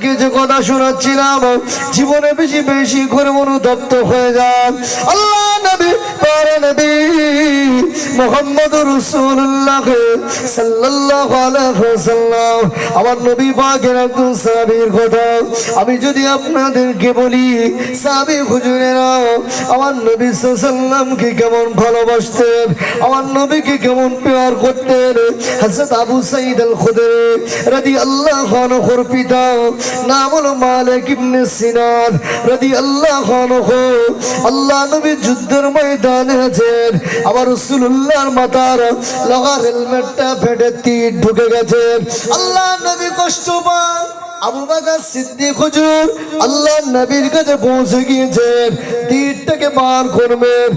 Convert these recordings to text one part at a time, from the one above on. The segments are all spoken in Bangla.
কিছু কথা শোনাচ্ছিলাম। জীবনে বেশি বেশি করে অনুতপ্ত হয়ে যান। আল্লাহ নবী পারে নবী মোহাম্মদ রসুল্লাহ সাল্লাল্লাহু আলাইহি ওয়াসাল্লাম। আমার নবী পাকের একজন সাহাবীর কথা আমি যদি আপনাদেরকে বলি, সাহাবী হুজুরেরা, আমার নবী সাল্লামকে কেমন ভালোবাসতেন? আমার নবীকে কেমন পেয়ার করতেন? হযরত আবু সাইদ আল খুদরি রাদিয়াল্লাহু আনহুর পিতা, নাম হলো মালিক ইবনে সিনান রাদিয়াল্লাহু আনহু। আল্লাহ নবী যুদ্ধের ময়দানে আছেন আমার রসুল্লাহর মাথার লগা হেলমেটটা ফেটে তীর ঢুকে গেছেন আল্লাহ নবী কষ্ট পান। আবু আল্লাহ নবীর কাছে পৌঁছে গিয়েছেন তীরটাকে করবেন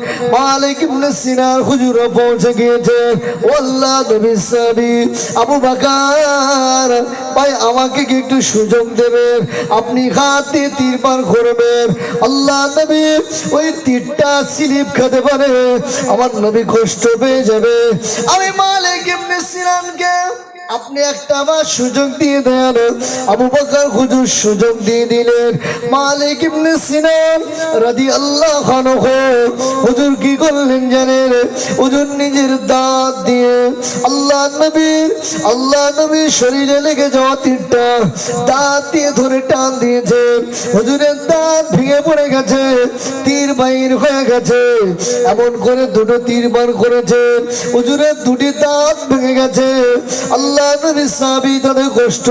পৌঁছে গিয়েছেন আল্লাহ আবু ভাই আমাকে একটু সুযোগ দেবেন আপনি হাত তীর পার করবেন আল্লাহ নবী ওই তীরটা স্লিপ খেতে পারে। আমার নবী কষ্ট পেয়ে যাবে। আমি মালিক ইবনে সিনানকে আপনি একটা আবার সুযোগ দিয়ে দেন। আবু বকর হুজুর সুযোগ দিয়ে দিলেন। মালিক ইবনে সিনান রাদি আল্লাহ হুজুর কি করলেন জানেন? হুজুর নিজের দাঁত দিয়ে আল্লাহ নবীর আল্লাহ নবীর শরীরে লেগে যাওয়া তিনটা দাঁত দিয়ে ধরে টান দিয়েছে হুজুরের দাঁত ভেঙে পড়ে গেছে, তীর বাইর হয়ে গেছে। এমন করে দুটো তীর বার করেছে। হুজুরের দুটি দাঁত ভেঙে গেছে। আল্লাহ নবী সাহাবী তাদের কষ্ট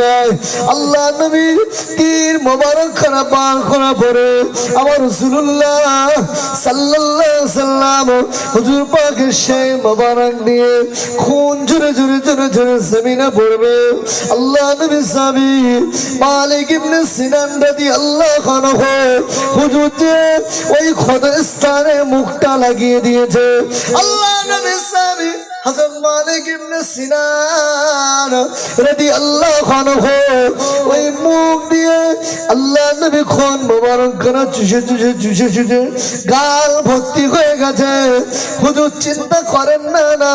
নাই আল্লাহ নবী তীর মোবারক খানা বার করা পরে আমার রাসূলুল্লাহ সাল্লাল্লাহু সাল্লাম হুজুর পাকের সেই মোবারক দিয়ে খুন ঝরে ঝরে ঝরে ঝরে জমিনে পড়বে। আল্লাহ নবী সাহাবী মালিক ইবনে সিনান রাদি আল্লাহ খানহ হুজুর যে ওই ক্ষত স্থানে মুখটা লাগিয়ে দিয়েছে। আল্লাহ নবী সাহাবী হযরত মালিক ইবনে সিনান ওই মুখ দিয়ে আল্লাহ চুষে গাল হয়ে গেছে। চিন্তা করেন না না।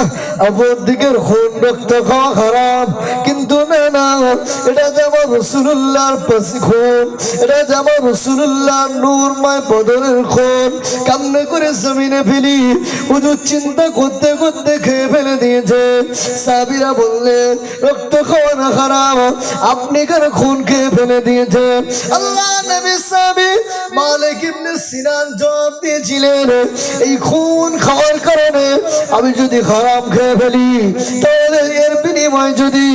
খুন কিন্তু না না এটা যেমন রসুল্লাহর পাশে খুন, এটা যেমন রসুল্লাহ নূরময় বদরের খুন কামনে করে জমিনে ফেলি, হুজুর চিন্তা করতে করতে খেয়ে ফেলে দিয়েছে। সাবিরা বললেন, রক্ত খাওয়া না খারাপ আপনি কেন খুন খেয়ে ফেলে দিয়েছে। আল্লাহ নবী সাবি মালিক ইবনে সিনান জবাব দিয়েছিলেন, এই খুন খাওয়ার কারণে আমি যদি খারাপ খেয়ে ফেলি, তাহলে এর বিনিময় যদি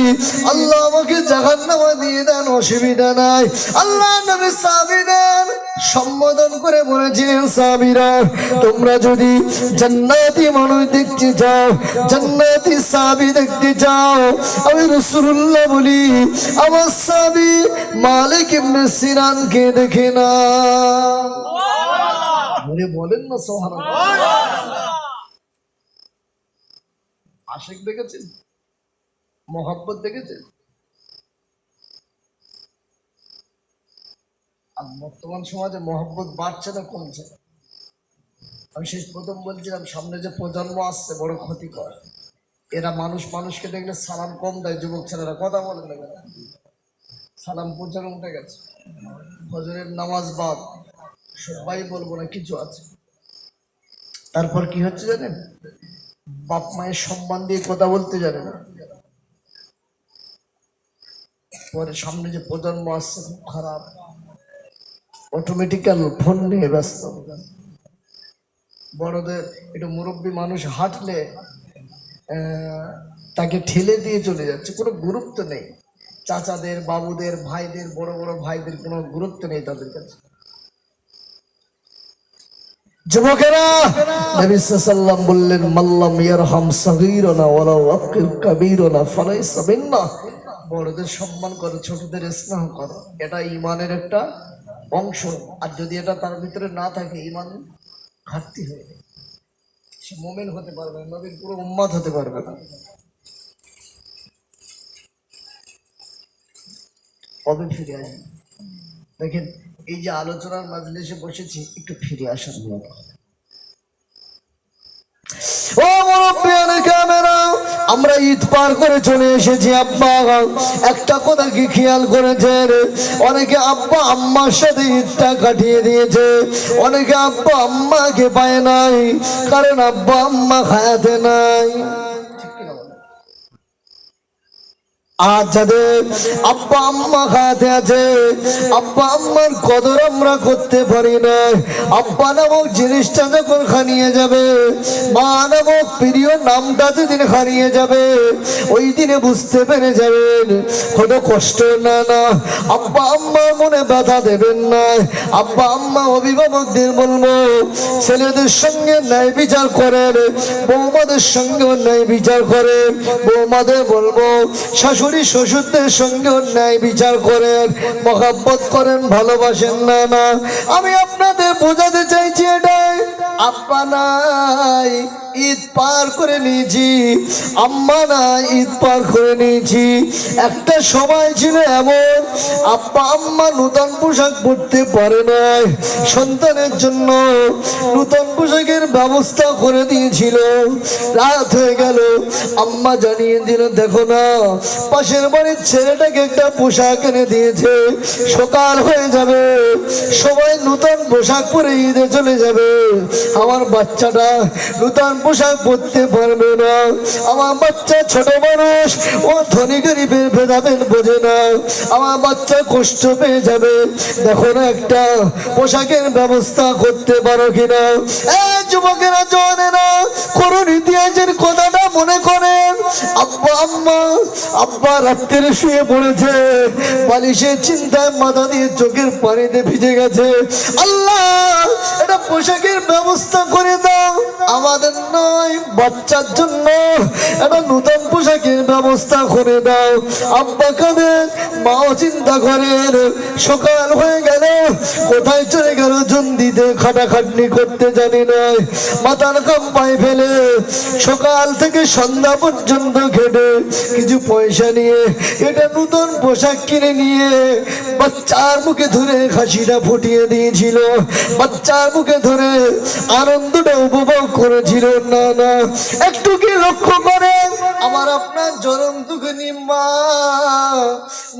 আল্লাহ আমাকে জাহান্নামা দিয়ে দেন অসুবিধা নাই। আল্লাহ নবী সাবি দেন সম্বোধন করে বলেছিলেন সাবিরা তোমরা যদি জান্নাতি মানুষ দেখতে চাও জান্নাতি সাবি দেখতে চাও আমি রসুল্লাহ বলি আমার সাবি মালিক ইবনে সিনানকে দেখে না। বলে বলেন না সোহান আশেক দেখেছেন? মোহাব্বত দেখেছেন? আর বর্তমান সমাজে মহব্বত বাড়ছে না কমছে। আমি শেষ প্রথম বলছিলাম, সামনে যে প্রজন্ম আসছে, বড় ক্ষতিকর। এরা মানুষ, মানুষকে দেখলে সালাম কম দেয়, যুবক ছেলেরা কথা বলে না? সালাম প্রচারণ উঠে গেছে। ফজরের নামাজ বাদ, সবাই বলব না, কিছু আছে। তারপর কি হচ্ছে জানেন? বাপ মায়ের সম্মান দিয়ে কথা বলতে জানে না। পরে সামনে যে প্রজন্ম আসছে খুব খারাপ অটোমেটিক্যাল ফোন নিয়ে ব্যস্ত বড়দের, একটু মুরব্বী মানুষ হাঁটলে তাকে ঠেলে দিয়ে চলে যাচ্ছে, কোনো গুরুত্ব নেই। চাচাদের, বাবুদের, ভাইদের, বড় বড় ভাইদের কোনো গুরুত্ব নেই তাদের কাছে। যুবকেরা, নবী সাল্লাম বললেন মাল্লাম ইয়ারহাম সাগীরানা ওয়ালা ওয়াকিল কাবীরানা ফালাইসা মিন্না। বড়দের সম্মান করো, ছোটদের স্নেহ করো। এটা ইমানের একটা অংশ। আর যদি এটা তার ভিতরে না থাকে ইমান ঘাটতি হয়ে যায়। সে মোমেন হতে পারবে নবীর পুরো উম্মাদ হতে পারবে না। কবে ফিরে আসবে? দেখেন, এই যে আলোচনার মাজলিসে বসেছি, একটু ফিরে আসার লোক ও মুরব্বিয়ান ক্যামেরা আমরা ঈদ পার করে চলে এসেছি, আব্বা। একটা কথা কি খেয়াল করেছেন? অনেকে আব্বা, আম্মার সাথে ঈদটা কাটিয়ে দিয়েছে। অনেকে আব্বা, আম্মাকে পায় নাই। কারণ আব্বা, আম্মা খায়াতে নাই। আর যাদের আব্বা আম্মা খাতে আছে। আব্বা আম্মার কদর আমরা করতে পারি না। আব্বা নামক জিনিসটা যখন খানিয়ে যাবে, মা নামক প্রিয় নামটা যেদিন হারিয়ে যাবে, ওই দিনে বুঝতে পেরে যাবেন কত কষ্ট না না। আব্বা আম্মা মনে ব্যথা দেবেন না। আব্বা আম্মা অভিভাবকদের বলব, ছেলেদের সঙ্গে ন্যায় বিচার করেন, বৌমাদের সঙ্গেও ন্যায় বিচার করেন। বৌমাদের বলব, শাশুড়ি শ্বশুরদের সঙ্গে অন্যায় বিচার করেন, মহাব্বত করেন, ভালোবাসেন না না আমি আপনাদের বোঝাতে চাইছি এটাই। নাই ঈদ পার করে নিয়েছি। আম্মা না ঈদ পার করে নিয়েছি। একটা সময় ছিল এমন, আব্বা আম্মা নূতন পোশাক পরতে পারে নাই। সন্তানের জন্য নূতন পোশাকের ব্যবস্থা করে দিয়েছিল। রাত হয়ে গেল, আম্মা জানিয়ে দিল, দেখো না, পাশের বাড়ির ছেলেটাকে একটা পোশাক এনে দিয়েছে। সকাল হয়ে যাবে, সবাই নূতন পোশাক পরে ঈদে চলে যাবে। আমার বাচ্চাটা নূতন পোশাক পরতে পারবে না। আমার বাচ্চা ছোট মানুষ, ও ধনী গরিবের ভেদাভেদ বোঝে না। আমার বাচ্চা কষ্ট পেয়ে যাবে। দেখো না একটা পোশাকের ব্যবস্থা করতে পারো কিনা। যুবকেরা জনেরা করুন ইতিহাসের কথাটা মনে করেন। আব্বা, আম্মা, আব্বা রাত্রে শুয়ে পড়েছে। বালিশের চিন্তায় মাথা দিয়ে চোখের পানিতে ভিজে গেছে। আল্লাহ, এটা পোশাকের ব্যবস্থা করে দাও। আমাদের বাচ্চার জন্য একটা নূতন পোশাকের ব্যবস্থা করে দাও। আব্বা কাঁদেন মাও চিন্তা করেন, সকাল হয়ে গেল, কোথায় চলে খাটাখাটনি করতে জানি না। মাথার কাম পায়ে ফেলে সকাল থেকে সন্ধ্যা পর্যন্ত খেটে কিছু পয়সা নিয়ে এটা নতুন পোশাক কিনে নিয়ে বাচ্চার মুখে ধরে হাসিটা ফুটিয়ে দিয়েছিল। বাচ্চার মুখে ধরে আনন্দটা উপভোগ করেছিল। না না, একটু কি লক্ষ্য করেন? আমার আপনার জনম দুঃখনি মা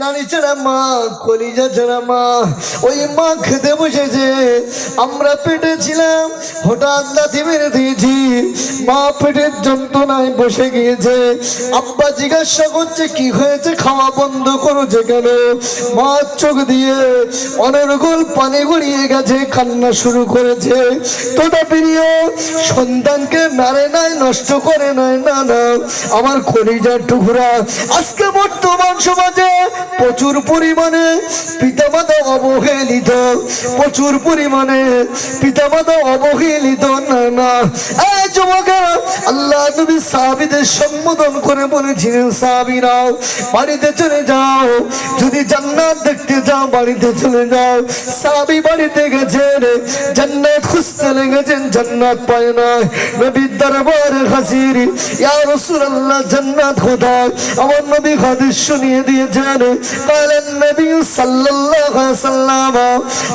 নারী ছাড়া মা, কলিজা ছাড়া মা, ওই মা খেতে বসেছে। আমরা পেটে ছিলাম হঠাৎ লাথি মেরে দিয়েছি মা পেটের যন্ত্রণায় বসে গিয়েছে। আব্বা জিজ্ঞাসা করছে, কি হয়েছে? খাওয়া বন্ধ করেছে কেন? মা চোখ দিয়ে অনর্গল পানি গড়িয়ে গেছে, কান্না শুরু করেছে। তোটা প্রিয় সন্তানকে নারে নাই, নষ্ট করে নাই। না না, আমার কলিজার টুকরা। আজকে বর্তমান সমাজে প্রচুর পরিমাণে পিতামাতা অবহেলিত, প্রচুর পরিমাণে পিতামাতা অবহেলিত আল্লাহ নবী সাহাবীদের সম্বোধন করে বলেছিলেন সাহাবীরাও বাড়িতে চলে যাও। যদি জান্নাত দেখতে যাও, বাড়িতে চলে যাও। সাহাবী বাড়িতে গেছেন, জান্নাত খুঁজতে লেগেছেন, জান্নাত পায় না। নবীর দরবারে হাসির ইয়া রাসূলুল্লাহ, জান্নাত কোথায়? আমার নবী হাদিস শুনিয়ে দিয়েছেন। কালেন নবী সাল্লাল্লাহু সাল্লাম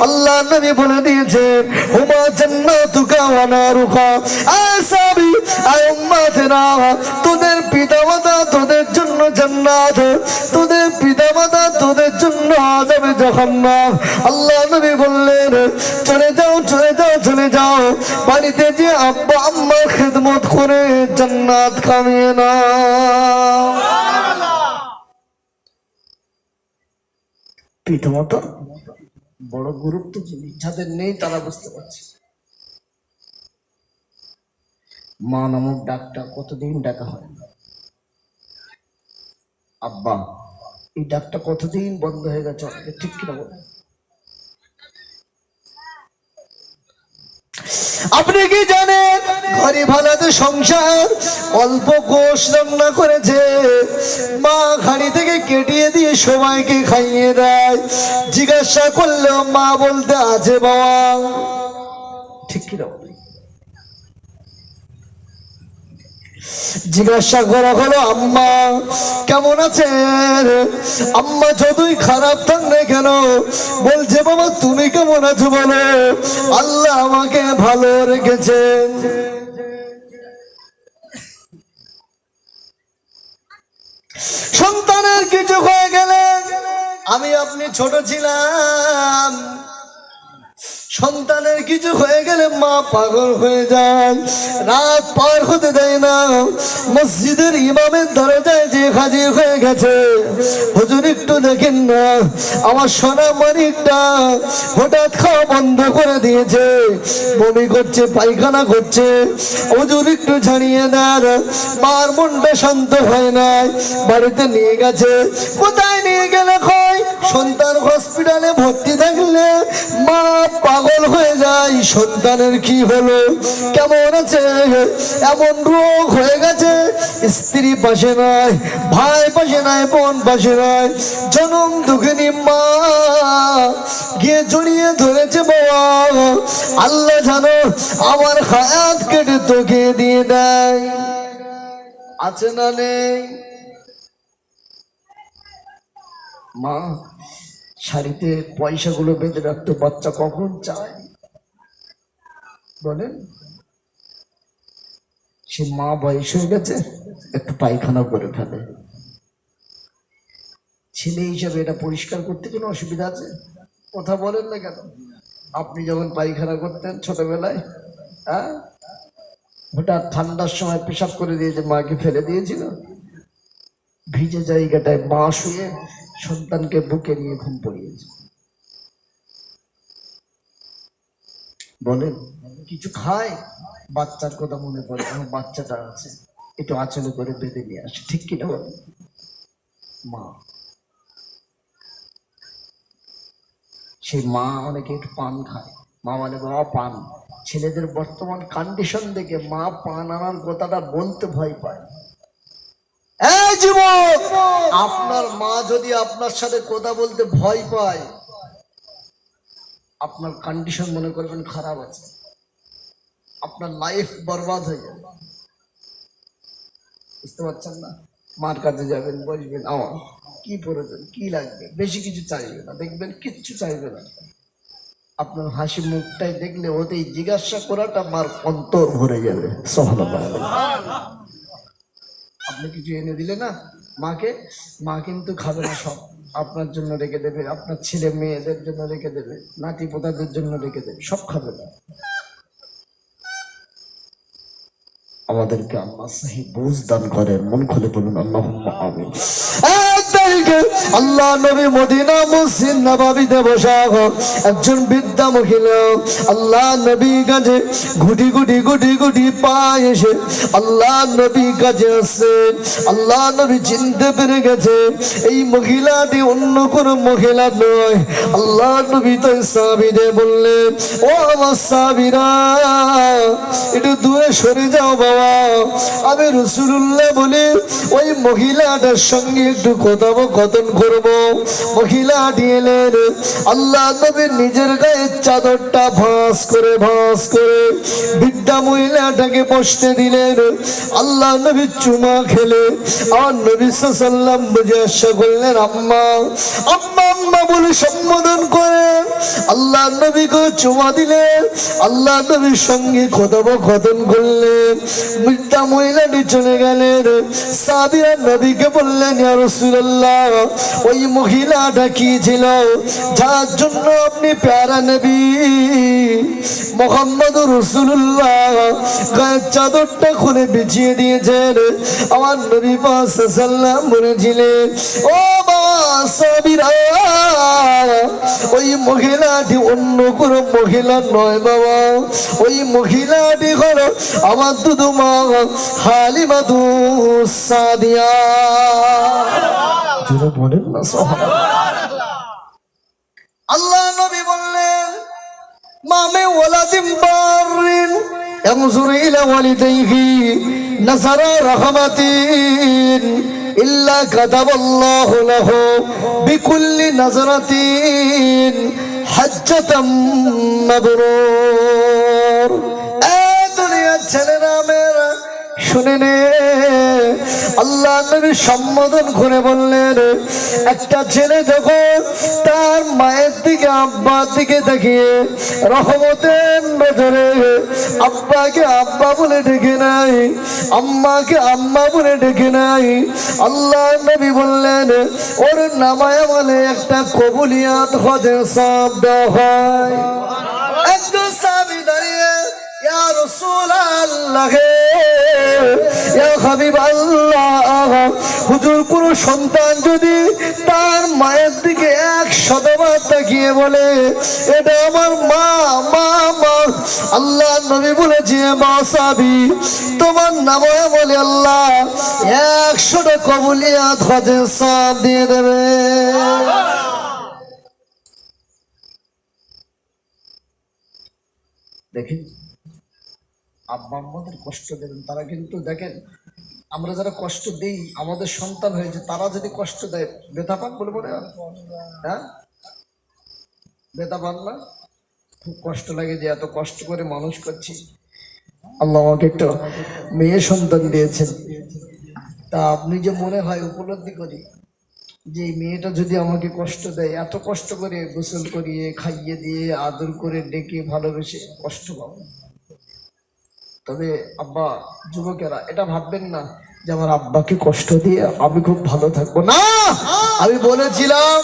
আল্লাহ নবী বলে দিয়েছেন হুমা জান্নাতুকা ওয়া নারুকা আসাবি আয় উম্মাতেরা তোদের পিতামাতা তোদের জন্য জান্নাত। তোদের পিতামাতা তোদের জন্য আযাবে জাহান্নাম। আল্লাহ নবী বললেন চলে যাও চলে যাও চলে যাও। বাড়িতে যে আব্বা আম্মার খেদমত করে জান্নাত কামিয়ে না পিতামাতা? বড় গুরুত্ব জিনিস যাদের নেই, তারা বুঝতে পারছে। মা নামক ডাকটা কতদিন ডাকা হয় না? আব্বা, এই ডাকটা কতদিন বন্ধ হয়ে গেছে? ঠিক কিনা বলে? আপনি কি জানেন? ঘরে ভালাতে সংসার অল্প কোষ রান্না করেছে। মা ঘাড়ি থেকে কেটিয়ে দিয়ে সবাইকে খাইয়ে দেয়। জিজ্ঞাসা করলেও মা বলতে আছে, বাবা। ঠিক কিনা বলে জিজ্ঞাসা করা হলো, আম্মা, কেমন আছেন? আম্মা, যতই খারাপ থাক না কেন, বলছে, বাবা, তুমি কেমন আছো বলো? আল্লাহ আমাকে ভালো রেখেছেন। সন্তানের কিছু হয়ে গেলে, আমি আপনি ছোট ছিলাম। সন্তানের কিছু হয়ে গেলে মা পাগল হয়ে যায়। রাত পার হতে দেয় না। মসজিদের ইমামের দরজায় যে হাজির হয়ে গেছে। হুজুর, একটু দেখেন না। আমার সোনা মানিকটা হঠাৎ খাওয়া বন্ধ করে দিয়েছে। বমি করছে, পায়খানা করছে। হুজুর, একটু ছাড়িয়ে দেন, মার মনটা শান্ত হয় নাই বাড়িতে নিয়ে গেছে। কোথায় নিয়ে গেলে হয় সন্তান হসপিটালে ভর্তি থাকলে মা পাগল হয়ে যায় সন্তানের কি হলো? কেমন আছে? এমন রোগ হয়ে গেছে। স্ত্রী পাশে নাই, ভাই পাশে নাই, বোন পাশে নাই। জনম দুঃখিনী মা গিয়ে জড়িয়ে ধরেছে বাবা। আল্লাহ জানো, আমার হায়াত কেটে তোকে দিয়ে দেয়। আছে না নেই? মা শাড়িতে পয়সাগুলো বেঁধে রাখতো বাচ্চা কখন চায়? বলেন। সে মা বয়স হয়ে গেছে, একটু পায়খানা করে ফেলে। ছেলে হিসাবে এটা পরিষ্কার করতে কোনো অসুবিধা আছে? কথা বলেন না কেন? আপনি যখন পায়খানা করতেন ছোটবেলায় হ্যাঁ? হঠাৎ ঠান্ডার সময় পেশাব করে দিয়েছে মাকে ফেলে দিয়েছিল। ভিজে জায়গাটায় মা শুয়ে সন্তানকে বুকে নিয়ে ঘুম পড়িয়েছে বলেন, কিছু খায়? বাচ্চার কথা মনে পড়ে, আমার বাচ্চাটা আছে, একটু আচলে করে বেঁধে নিয়ে আসে। ঠিক কিনা বলেন? মা, সেই মা অনেকে একটু পান খায়। মা মানে বাবা পান। ছেলেদের বর্তমান কন্ডিশন দেখে মা পান আনার কথাটা বলতে ভয় পায়। এই আপনার মা যদি আপনার সাথে কথা বলতে ভয় পায়, আপনার কন্ডিশন মনে করবেন খারাপ আছে। আপনার লাইফ বরবাদ হয়ে যাবে। বুঝতে পারছেন না? মার কাছে যাবেন, বসবেন, আমার কি প্রয়োজন, কি লাগবে? বেশি কিছু চাইবে না, দেখবেন কিচ্ছু চাইবে না। আপনার হাসি মুখটাই দেখলে ওতেই জিজ্ঞাসা করাটা মার অন্তর ভরে যাবে। সহনবা আপনি কিছু এনে দিলে না, মাকে, মা কিন্তু খাবে না সব। আপনার জন্য রেখে দেবে, আপনার ছেলে মেয়েদের জন্য রেখে দেবে, নাতি পোতাদের জন্য রেখে দেবে, সব খাবে না। আমাদেরকে আল্লাহ সাহি বুঝ দান করেন, মন খুলে বলুন আল্লাহ আমিন আল্লাহ নবী মদিনা মসজিদ নবাবিতে বসা একজন বৃদ্ধা মহিলা, আল্লাহ নবী কাছে গুটি গুটি গুটি গুটি পায় এসে, আল্লাহ নবী কাছে আসছে। আল্লাহ নবী চিনতে পেরে গেছে, এই মহিলাটি অন্য কোন মহিলা নয়। আল্লাহ নবী তো সাবিরে বললেন, ও আমার সাবিরা একটু দূরে সরে যাও বাবা। আমি রসুল্লাহ বলে, ওই মহিলাটার সঙ্গে একটু কথোপকথন করব। মহিলা এলেন। আল্লাহ নবীর নিজের গায়ে চাদরটা ভাঁজ করে ভাঁজ করে বৃদ্ধা মহিলাটাকে বসতে দিলেন। আল্লাহ নবী চুমা খেলে আমার নবী সাল্লাম বুঝে আশা করলেন, আম্মা আম্মা আম্মা বলে সম্বোধন করে। আল্লাহ নবীকে চুমা দিলেন। আল্লাহ নবীর সঙ্গে কথোপকথন করলেন। বৃদ্ধা মহিলাটি চলে গেলেন। সাবিরা নবীকে বললেন, ইয়া রাসূলুল্লাহ, ওই মহিলাটা কি ছিল? যার জন্য আপনি প্যারা নবী মোহাম্মদ রসুল্লাহ গায়ের চাদরটা খুলে বিছিয়ে দিয়েছেন। আমার নবী পাসাল্লাম বলেছিলেন ও বাবা ওই মহিলাটি অন্য কোনো মহিলা নয় বাবা। ওই মহিলাটি হলো আমার দুদু মা হালিমাদু সাদিয়া বলেন না আল্লাহ নবী বললেন মামে ওয়ালাদিম বারিন انظر الى والديه نظر رحمة إلا كتب الله له بكل نظرة حجة مبرور এই দুনিয়ার ছেলেরা মেয়েরা শুনে নে। আল্লাহ নবী সম্বোধন করে বললেন, একটা ছেলে যখন তার মায়ের দিকে, আব্বার দিকে তাকিয়ে রহমতের নজরে আব্বাকে আব্বা বলে ডেকে নাই আম্মাকে আম্মা বলে ডেকে নাই আল্লাহ নবী বললেন, ওর নামায় বলে একটা কবুলিয়াত হজের সব দেওয়া হয়। ইয়া রাসূলুল্লাহ। ইয়া হাবিবাল্লাহ হুজুর, কোন সন্তান যদি তার মায়ের দিকে এক শতবার তাকিয়ে বলে, এটা আমার মা মা মা। আল্লাহ নবী বলেছে মা সাবি, তোমার নামে বলে আল্লাহ, একশোটা কবুলিয়াত হজের সব দিয়ে দেবে। দেখেন আব্বা আম্মাদের কষ্ট দেবেন, তারা কিন্তু দেখেন, আমরা যারা কষ্ট দেই, আমাদের সন্তান হয়েছে তারা যদি কষ্ট দেয় ব্যথা পান বলে মনে হয়? ব্যথা পান না? খুব কষ্ট লাগে যে এত কষ্ট করে মানুষ করছি। আল্লাহ আমাকে একটা মেয়ে সন্তান দিয়েছেন। তা আপনি যে মনে হয় উপলব্ধি করি, যে মেয়েটা যদি আমাকে কষ্ট দেয়, এত কষ্ট করে গোসল করিয়ে, খাইয়ে দিয়ে, আদর করে, ডেকে ভালোবেসে কষ্ট পাবো। তবে আব্বা, যুবকেরা, এটা ভাববেন না যে আমার আব্বাকে কষ্ট দিয়ে আমি খুব ভালো থাকব। না! আমি বলেছিলাম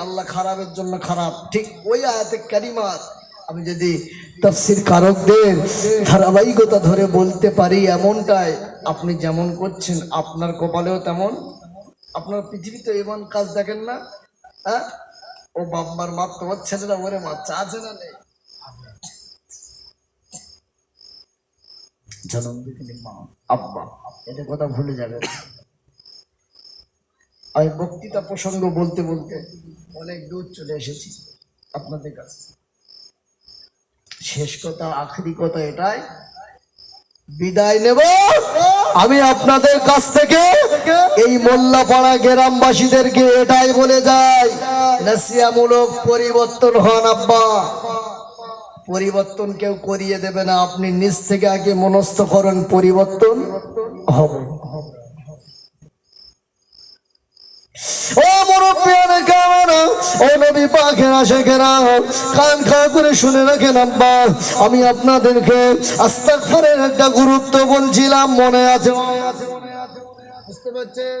আল্লাহ খারাপের জন্য খারাপ। ঠিক ওই আমি যদি ধরে বলতে পারি এমনটাই, আপনি যেমন করছেন, আপনার কপালেও তেমন। আপনার পৃথিবীতে এমন কাজ দেখেন না? হ্যাঁ? ও বাম্মার মাপ তোমার ছেলেরা ওরে মা, চা আছে না নেই? জনম দিতে মা, আব্বা, এটা কথা ভুলে যাবে। আমি বক্তৃতা প্রসঙ্গ বলতে বলতে অনেক দূর চলে এসেছি আপনাদের কাছে। শেষ কথা, আখরি কথা এটাই, বিদায় নেব। আমি আপনাদের কাছ থেকে এই মোল্লাপাড়া গ্রামবাসীদেরকে এটাই বলে যাই, নাসিয়ামূলক পরিবর্তন হন আব্বা। পরিবর্তন কেউ করিয়ে দেবে না। আপনি নিজ থেকে আগে মনস্থ করেন, পরিবর্তন হবে। পাখের আশেখেরা করে শুনে রাখেন আমি আপনাদেরকে আস্তাগফারের একটা গুরুত্ব বলছিলাম, মনে আছে? বুঝতে পারছেন?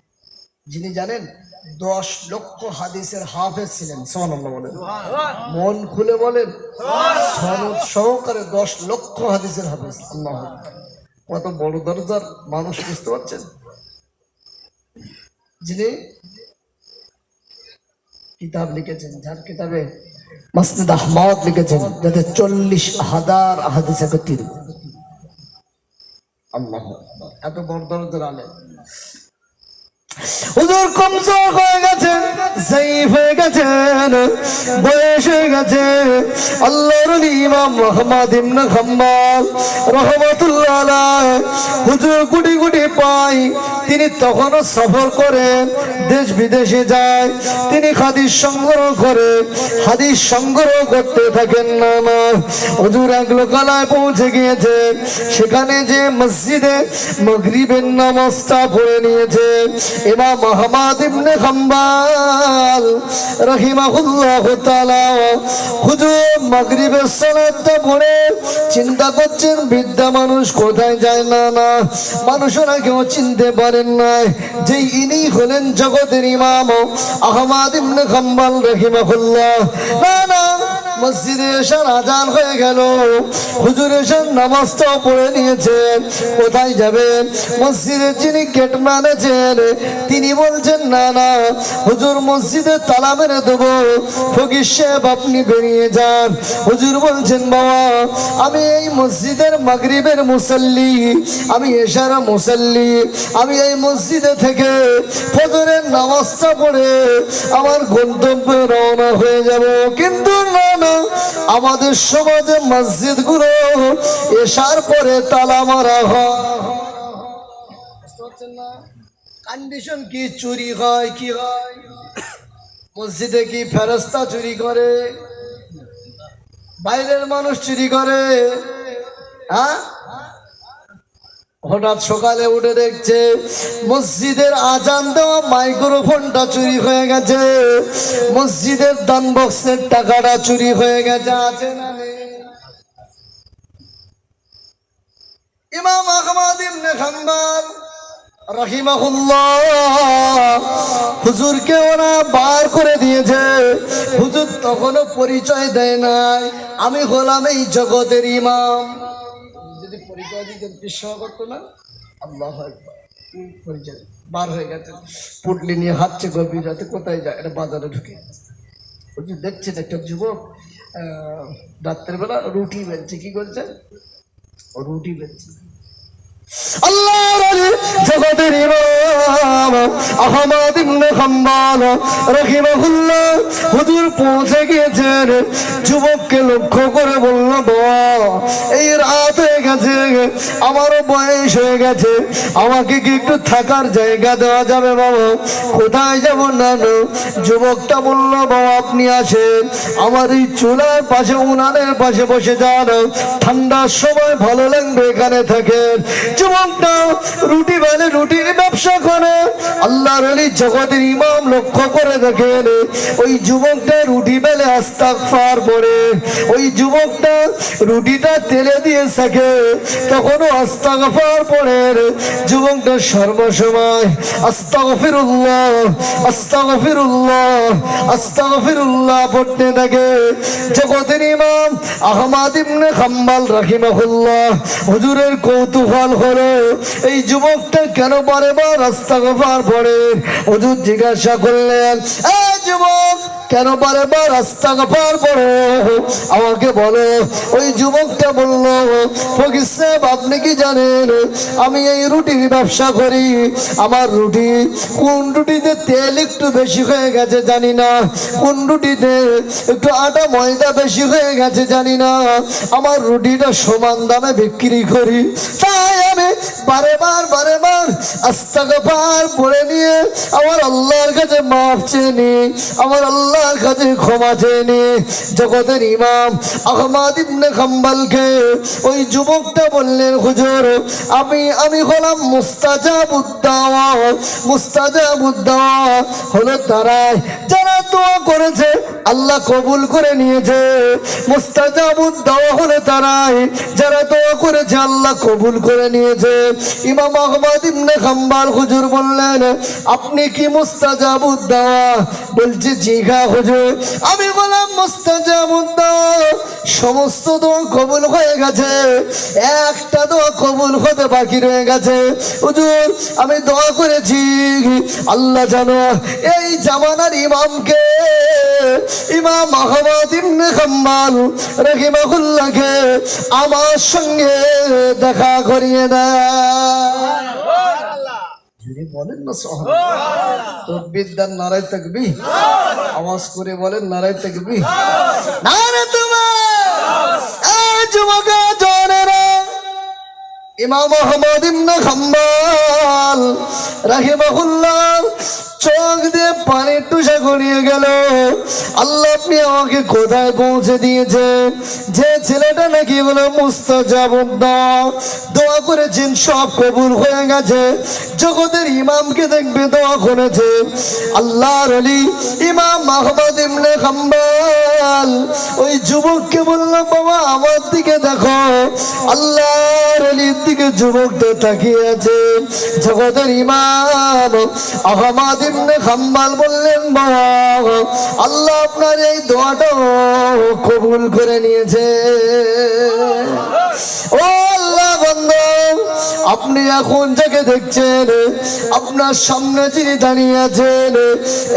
যিনি জানেন দশ লক্ষ হাদিসের হাফেজ ছিলেন সোহানাল্লাহ বলেন। মন খুলে বলেন সনদ সহকারে দশ লক্ষ হাদিসের হাফেজ। আল্লাহ কত বড় দরজার মানুষ বুঝতে পারছেন? যিনি কিতাব লিখেছেন যার কিতাবে মাসনিদ আহমদ লিখেছেন যাতে চল্লিশ হাজার হাদিস একত্রিত। আল্লাহ এত বড় দরজার আলেন হুজুর কমজোর হয়ে গেছেন জাইফ হয়ে গেছেন, বয়স হয়ে গেছে। আল্লাহর ইমাম মুহাম্মদ ইবনে হাম্মাল রাহমাতুল্লাহ হুজুর গুটি গুটি পাই। তিনি তখনও সফর করে, দেশ বিদেশে যায়। তিনি হাদিস সংগ্রহ করে, হাদিস সংগ্রহ করতে থাকেন না না হুজুর এক লোকালয় পৌঁছে গিয়েছে, সেখানে যে মসজিদে মাগরিবের নামাজটা পড়ে নিয়েছে। ইমাম আহমদ ইবনে হাম্বাল রাহিমাহুল্লাহ তাআলা হুজুর মাগরিবের সালাতটা পড়ে চিন্তা করছেন, বৃদ্ধা মানুষ কোথায় যায়? না না। মানুষরা কেউ চিনতে পারেন না। যে ইনি হলেন জগতের ইমাম আহমদ ইবনে হাম্বাল রাহিমাহুল্লাহ। না না। মসজিদে এসার আজান হয়ে গেল। হুজুর এসার নামাজটাও পড়ে নিয়েছেন কোথায় যাবেন? মসজিদের যিনি গেট ম্যানেজার তিনি বলছেন, না না, হুজুর মসজিদে তালা মেরে দেবো। ফকির সাহেব, আপনি বেরিয়ে যান। হুজুর বলছেন, বাবা, আমি এই মসজিদের মাগরিবের মুসল্লি, আমি এশার মুসল্লি, আমি এই মসজিদে থেকে ফজরের নামাজটা পড়ে আমার গন্তব্যে রওনা হয়ে যাব। কিন্তু না না আমাদের সমাজে মসজিদগুলো এসার পরে তালা মারা হয়। কন্ডিশন কি? চুরি হয় কি হয়? মসজিদে কি ফেরস্তা চুরি করে? বাইরের মানুষ চুরি করে? হ্যাঁ? হঠাৎ সকালে উঠে দেখছে মসজিদের আজান দেওয়া মাইক্রোফোনটা চুরি হয়ে গেছে। মসজিদের দান বক্সের টাকাটা চুরি হয়ে গেছে, আছে না? ইমাম আহমদ ইবনে রাহিমাহুল্লাহ হুজুরকে ওরা বার করে দিয়েছে। হুজুর তখনও পরিচয় দেয় নাই, আমি হলাম এই জগতের ইমাম। পরিচয় দিতে বিশ্বাস করতো না আল্লাহ। পরিচয়। বার হয়ে গেছে। পুটলি নিয়ে হাঁটছে গভীর রাতে, কোথায় যায়? এটা বাজারে ঢুকে হুজুর দেখছেন একটা যুবক রাত্রেবেলা রুটি বেলছে। কি করছে? রুটি বেলছে। জগতের হুজুর পৌঁছে গিয়েছেন। যুবককে লক্ষ্য করে বলল এই রাত হয়ে গেছে, আমারও বয়স হয়ে গেছে। আমাকে কি একটু থাকার জায়গা দেওয়া যাবে, বাবা? কোথায় যাব না? যুবকটা বলল, বাবা, আপনি আসেন। আমার এই চুলার পাশে, উনানের পাশে বসে যান। ঠান্ডার সময় ভালো লাগবে এখানে থাকেন। যুবকটা রুটি বেলে রুটির ব্যবসা করে। আল্লাহর আলী জগতের ইমাম লক্ষ্য করে দেখেন, ওই যুবকটা রুটি বেলে পড়ে ওই যুবকটা রুটিটা তেলে দিয়ে থাকে তখনও পড়ে। যুবকটা সর্বসময় আস্তাগফিরুল্লাহ আস্তাগফিরুল্লাহ আস্তাগফিরুল্লাহ পড়তে থাকে। জগতের ইমাম আহমাদ ইবনে হাম্বাল রাহিমাহুল্লাহ হুজুরের কৌতূহল হলো এই যুবকটা কেন বারে বার কফার পরে অজুর জিজ্ঞাসা করলেন যুবক কেন বারে বার আস্তাগফার পড়ো আমাকে বলো, ওই যুবকটা বলল, ফকির সাহেব, আপনি কি জানেন? আমি এই রুটির ব্যবসা করি। আমার রুটি, কোন রুটিতে তেল একটু বেশি হয়ে গেছে জানি না। কোন রুটিতে একটু আটা, ময়দা বেশি হয়ে গেছে জানি না। আমার রুটিটা সমান দামে বিক্রি করি। তাই আমি বারে বার বারে বার আস্তাগফার পড়ে নিয়ে আমার আল্লাহর কাছে মাফ চেয়ে নি আমার আল্লাহর কাছে ক্ষমা চেয়ে নিয়ে জগতের ইমাম আহমাদ ইবনে খাম্বালকে ওই যুবকটা বললেন, হুজুর, আমি আমি হলাম মুস্তাজাবুদ্দাওয়া মুস্তাজাবুদ্দাওয়া হলো তারাই দোয়া করেছে, আল্লাহ কবুল করে নিয়েছে। মুস্তাজাবুদ্দাওয়া হলো তারাই, যারা দোয়া করেছে, আল্লাহ কবুল করে নিয়েছে। ইমাম আহমদ খাম্বাল হুজুর বললেন, আপনি কি মুস্তাজাবুদ্দাওয়া বলছে জিঘা হুজুর। আমি বললাম মুস্তাজাবুদ্দাওয়া সমস্ত দোয়া কবুল হয়ে গেছে। একটা দোয়া কবুল হতে বাকি রয়ে গেছে। হুজুর, আমি দোয়া করেছি। আল্লাহ জানো এই জামানার ইমামকে ইমাম আহমদ ইবনে খাম্বাল রাহিমাহুল্লাহকে আমার সঙ্গে দেখা করিয়ে দেয় জুড়ে বলেন না সহন তকবিদ্যার নারায় তকবি আওয়াজ করে বলেন নারায় তকবি নারে তোমার এই যুবকা জনেরা ইমাম মোহাম্মদ ইবনে রাহিমাহুল্লাহ চোখ দিয়ে পানির টুসা গড়িয়ে গেল। আল্লাহ আপনি আমাকে কোথায় পৌঁছে দিয়েছে? যে ছেলেটা নাকি বলে মুস্তাজাবুদ্দা দোয়া করেছেন সব কবুল হয়ে গেছে। জগতের ইমামকে দেখবে, দোয়া করেছে। আল্লাহর আলী ইমাম মাহমদ ইবনে খাম্বাল ওই যুবককে বলল, বাবা, আমার দিকে দেখো। আল্লাহর আলীর দিকে যুবকটা তাকিয়ে আছে। জগতের ইমাম আহমাদ ইবনে খাম্বাল বললেন আল্লাহ আপনার এই দোয়াটা কবুল করে নিয়েছে। ও আল্লাহ বন্ধু, আপনি এখন যাকে দেখছেন, আপনার সামনে যিনি দাঁড়িয়ে আছেন,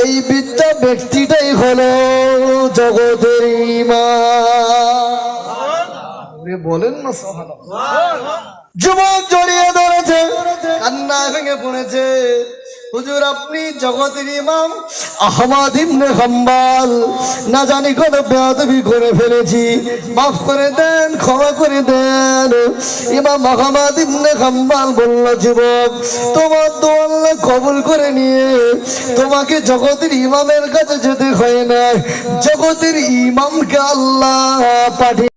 এই বিদ্যা ব্যক্তিটাই হলো জগতের ইমাম। বলেন না যুবক জড়িয়ে ধরেছে, কান্না ভেঙে পড়েছে। হুজুর, আপনি জগতের ইমাম, আহমদ ইবনে হাম্বাল। না জানি কোন বেয়াদবি করে ফেলেছি। মাফ করে দেন, ক্ষমা করে দেন। ইমাম আহমদ ইবনে হাম্বাল বলল, যুবক, তোমার তো আল্লাহ কবুল করে নিয়ে তোমাকে জগতের ইমামের কাছে যেতে হয় না। জগতের ইমামকে আল্লাহ পাঠিয়ে